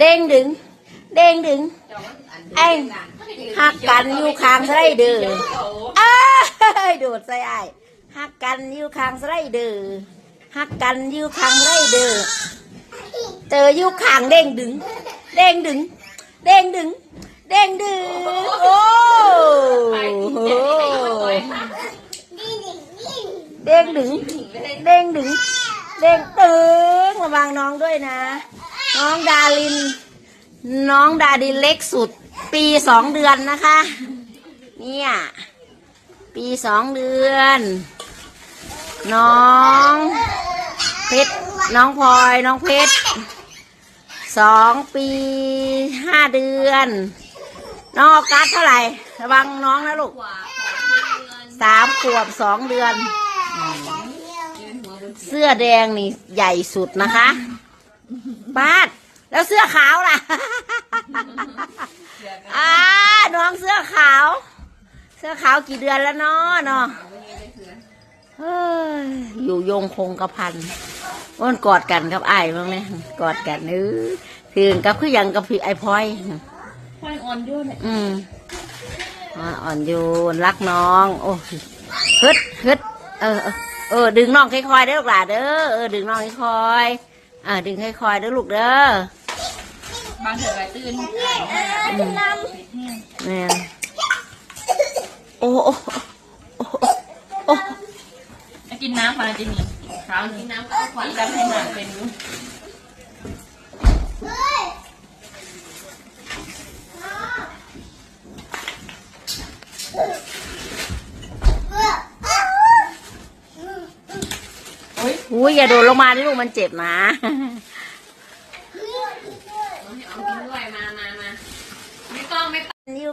เด้งดึง เด้งดึง ไอ้หักกันอยู่ข้างสไลเดือร์เอ้ยโดดใส่ไอ้หักกันอยู่ข้างสไลเดือร์หักกันอยู่ข้างสไลเดือร์เจออยู่ข้างเด้งดึง เด้งดึง เด้งดึง เด้งดึง โอ้โหเด้งดึง เด้งดึง เด้งตึงระวังน้องด้วยนะ น้องดาริน น้องดาดินเล็กสุด ปีสองเดือนนะคะ เนี่ย ปีสองเดือน น้องเพชรน้องพลอยน้องเพชรสองปีห้าเดือน น้องออกัสเท่าไหร่ ระวังน้องนะลูกสามขวบสองเดือน เสื้อแดงนี่ใหญ่สุดนะคะ บ้านแล้วเสื้อขาวล่ะ อ่าน้องเสื้อขาว เสื้อขาวกี่เดือนแล้วเนาะเนาะเฮ้ยอยู่ยงคงกระพันอ้วนกอดกันกับไอ้ายบ้างไหมกอดกันเออถึงกับคือหยังกับพี่ไอ้พลอยค่อยอ่อนด้วยเนี่ยอืมอ่าอ่อนโยนรักน้อง โอ้ยฮึดฮึดเออเออเออดึงน้องค่อยๆเด้อลูกหลานเด้อเออดึงน้องค่อยๆ อ่าดึงค่อยๆเด้อลูกเด้อบางเถอะไปตื่นแม่นโอ้โอ้โอ้โอ้ไปกินน้ำมาจะมีเช้ากินน้ำก็ขวัญจำให้หนักเป็น อยู่อุ้ยอย่าโดดลงมาดิลูกมันเจ็บนะเอากินด้วยมามามาไม่ต้องไม่นิ้ว